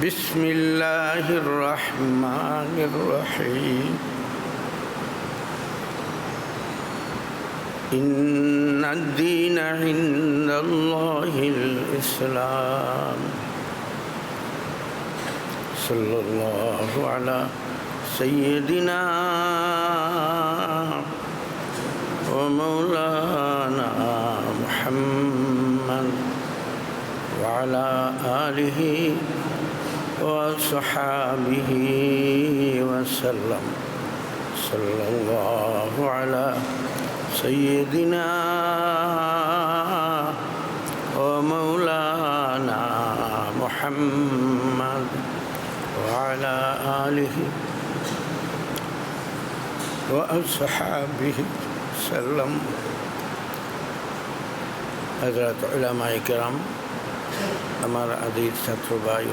بسم الله الرحمن الرحيم. إن الدين عند الله الإسلام. صلى الله على سيدنا ومولانا محمد وعلى آله وصحابه وسلم. صلى الله على سيدنا ومولانا محمد وعلى آله وأصحابه وسلم. حضرت علماء کرام ہمارا عدید ستر بھائی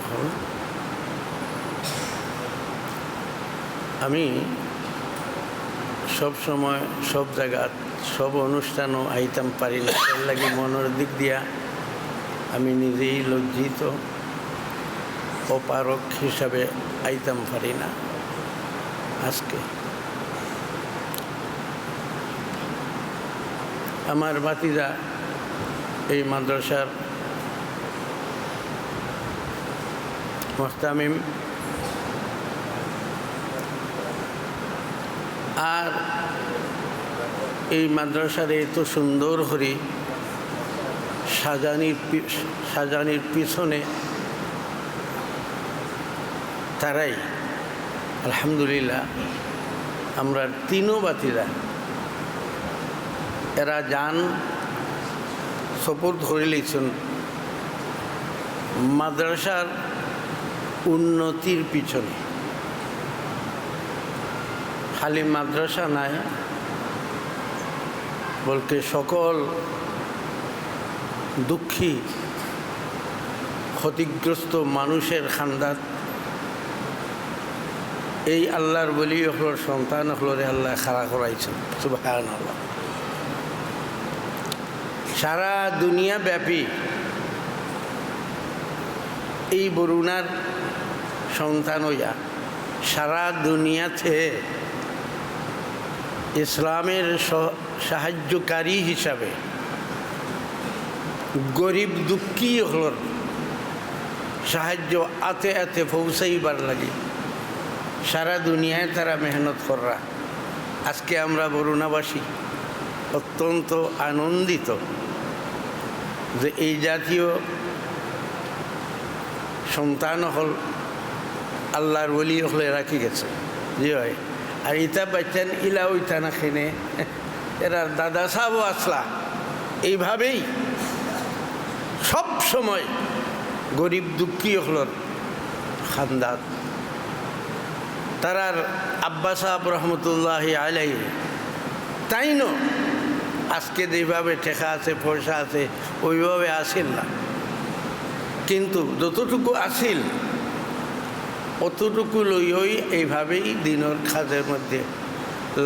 আমি সব সময়, সব জায়গা, সব অনুষ্ঠানও আইতাম, পারি না। এর লাগে মনের দিক দিয়া আমি নিজেই লজ্জিত অপারক হিসাবে আইতাম, পারি না। আজকে। আমার বাতিজা এই মাদ্রাসার মোস্তামিম আর এই মাদ্রাসার এত সুন্দর হরি, সাজানির সাজানির পিছনে তারাই। আলহামদুলিল্লাহ, আমরা তিনও বাতিরা, এরা যান, সপোর্ট ধরে লিখছেন। মাদ্রাসার উন্নতির পিছনে। খালি মাদ্রাসা নাই বলতে সকল দুঃখী, ক্ষতিগ্রস্ত মানুষের খান্দাত এই আল্লাহর বলি হলোর সন্তান হলরে আল্লাহ খাড়া করাইছেন সুবাহান আল্লাহ সারা দুনিয়া ব্যাপী এই বরুণার সন্তান হইয়া সারা দুনিয়াতে ইসলামের সাহায্যকারী হিসাবে গরিব দুঃখী হলর সাহায্য আতে আতে পৌঁছাইবার লাগে। সারা দুনিয়ায় তারা মেহনত কররা। আজকে আমরা বরুণাবাসী অত্যন্ত আনন্দিত যে এই জাতীয় সন্তান হল আল্লাহর বলি হলে রাখি গেছে। জি হয় আর ইতা বাচ্চান ইলা ওইতা না খেনে। এরা দাদা সাহেবও আসলা। এইভাবেই সব সময় গরিব দুঃখী হলর খান্দাত তারার আব্বা সাহেব রহমতুল্লাহ আলাই তাই ন আজকে যেভাবে ঠেকা আছে, পয়সা আছে, ওইভাবে আসিল না। কিন্তু যতটুকু আসিল অতটুকু লইই এইভাবেই দিনের খাজের মধ্যে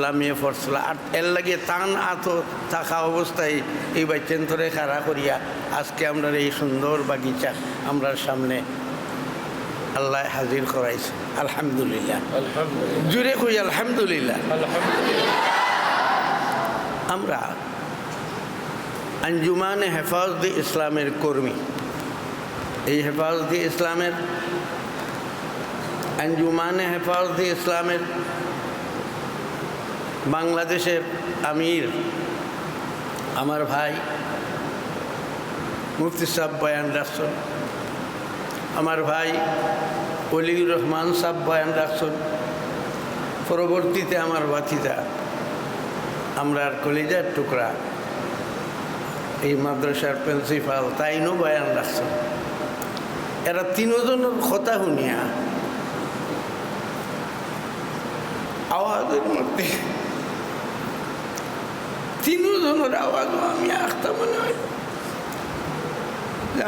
লামিয়ে পড়ছিল। আর এর লাগে টান আত থাকা অবস্থায় এই বাচ্চেন ধরে খাড়া করিয়া আজকে আমরা এই সুন্দর বাগিচা আমরা সামনে আল্লাহ হাজির করাইছে। আলহামদুলিল্লাহ। জুড়ে কই আলহামদুলিল্লাহ। আমরা আঞ্জুমানে হেফাজতে ইসলামের কর্মী। এই হেফাজতে ইসলামের আঞ্জুমানে হেফাজতে ইসলামের বাংলাদেশের আমির আমার ভাই মুফতি সাহ বয়ান রাখছেন আমার ভাই অলিউর রহমান সাহ বয়ান রাখছেন পরবর্তীতে আমার বাতিদা আমরা কলিজার টুকরা এই মাদ্রাসার প্রিন্সিপাল তাইনও বয়ান রাখছেন এরা তিনজনের কথা শুনিয়া আওয়াজের মধ্যে। তিনজনের আওয়াজও আমি আসতে মনে হয়।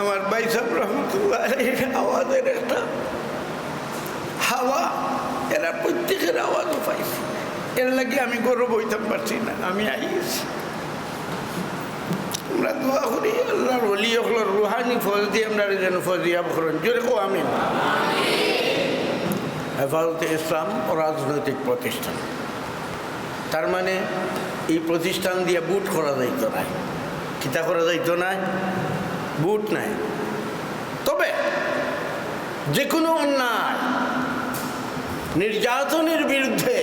আমার বাইসাব রহমতুল্লাহ আওয়াজের একটা হাওয়া, এরা প্রত্যেকের আওয়াজও পাইছে। এর লাগে আমি গর্ব হইতে পারছি না, আমি আইছি আমরা দোয়া করি, আল্লাহর অলি অকলর রুহানি, ফজ দিয়ে আমরা যেন ফজিয়া করুন জোরে কো আমিন। হেফাজতে ইসলাম ও রাজনৈতিক প্রতিষ্ঠান। তার মানে এই প্রতিষ্ঠান দিয়ে বুট করা যাইত না। কিতা করা যাইত না? বুট নাই। তবে যে কোনো অন্যায়, নির্যাতনের বিরুদ্ধে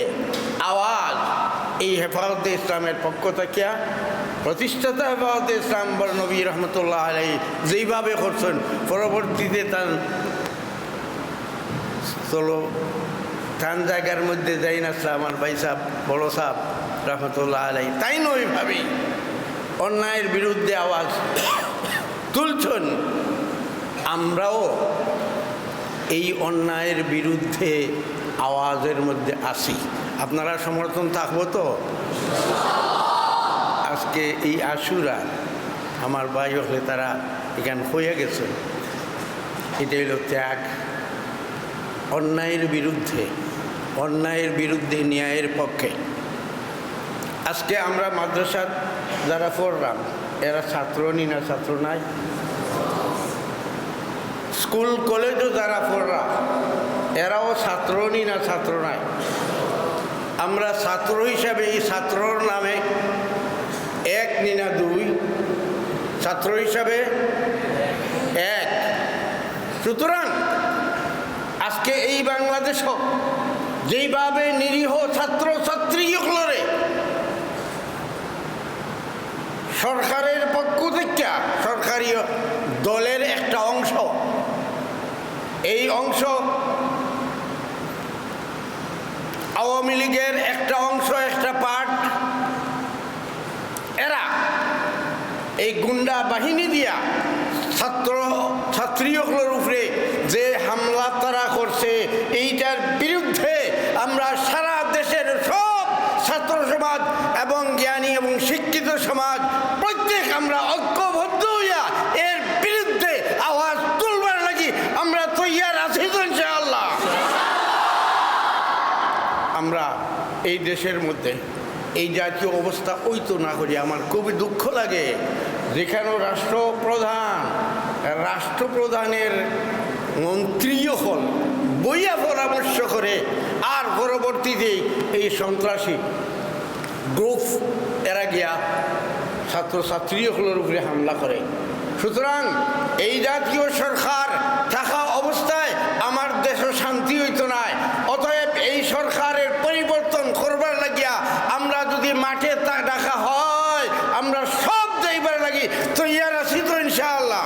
আওয়াজ এই হেফাজতে ইসলামের পক্ষ থেকে প্রতিষ্ঠাতা হেফাজতে ইসলাম বড় নবী রহমতুল্লাহ আলাই যেইভাবে করছেন, পরবর্তীতে তার চলো তান জায়গার মধ্যে যাই না আমার ভাই সাহ বড় সাহ রহমতুল্লাহ আলাই তাই নয় ভাবি অন্যায়ের বিরুদ্ধে আওয়াজ তুলছেন। আমরাও এই অন্যায়ের বিরুদ্ধে আওয়াজের মধ্যে আসি। আপনারা সমর্থন থাকব তো? আজকে এই আশুরা আমার ভাই হলে তারা এখানে হয়ে গেছে। এটা হলো ত্যাগ। অন্যায়ের বিরুদ্ধে অন্যায়ের বিরুদ্ধে, ন্যায়ের পক্ষে। আজকে আমরা মাদ্রাসার যারা পড়লাম, এরা ছাত্র নি না ছাত্র নাই? স্কুল, কলেজও যারা পড়লাম, এরাও ছাত্র নি না ছাত্র নাই? আমরা ছাত্র হিসাবে এই ছাত্রর নামে এক নি না দুই? ছাত্র হিসাবে এক। সুতরাং বাংলাদেশও যেইভাবে নিরীহ ছাত্র ছাত্রীগুলোরে সরকারের পক্ষ থেকে সরকারি দলের একটা অংশ, এই অংশ আওয়ামী লীগের একটা অংশ, একটা পার্ট, এরা এই গুন্ডা বাহিনী দিয়া ছাত্র ছাত্রীগুলোর উপরে যে হামলা তারা করছে এইটার বিরুদ্ধে আমরা সারা দেশের সব ছাত্র সমাজ এবং জ্ঞানী এবং শিক্ষিত সমাজ প্রত্যেক আমরা ঐক্যবদ্ধ হইয়া এর বিরুদ্ধে আওয়াজ তুলবার লাগি আমরা তৈয়ার আছি তো ইনশাআল্লাহ। আমরা এই দেশের মধ্যে এই জাতীয় অবস্থা ওই তো না করি, আমার খুবই দুঃখ লাগে। যেখানেও রাষ্ট্রপ্রধান, রাষ্ট্রপ্রধানের মন্ত্রীও হল বইয়া পরামর্শ করে, আর পরবর্তীতে এই সন্ত্রাসী গ্রুপ এরা গিয়া ছাত্রছাত্রীগুলোর উপরে হামলা করে। সুতরাং এই জাতীয় সরকার থাকা অবস্থায় আমার দেশও শান্তি হইতো না। অতএব এই সরকারের পরিবর্তন করবার লাগিয়া আমরা যদি মাঠে তা ডাকা হয়, আমরা সব যাইবার লাগি তৈয়ার আছি তো ইনশাআল্লাহ।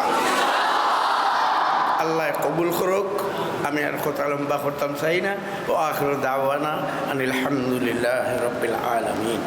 আল্লাহ কবুল করুক, আমি আর কথা লম্বা করতাম চাই না। ও আখর দাওয়ানা আনিল রবিল আলমিন।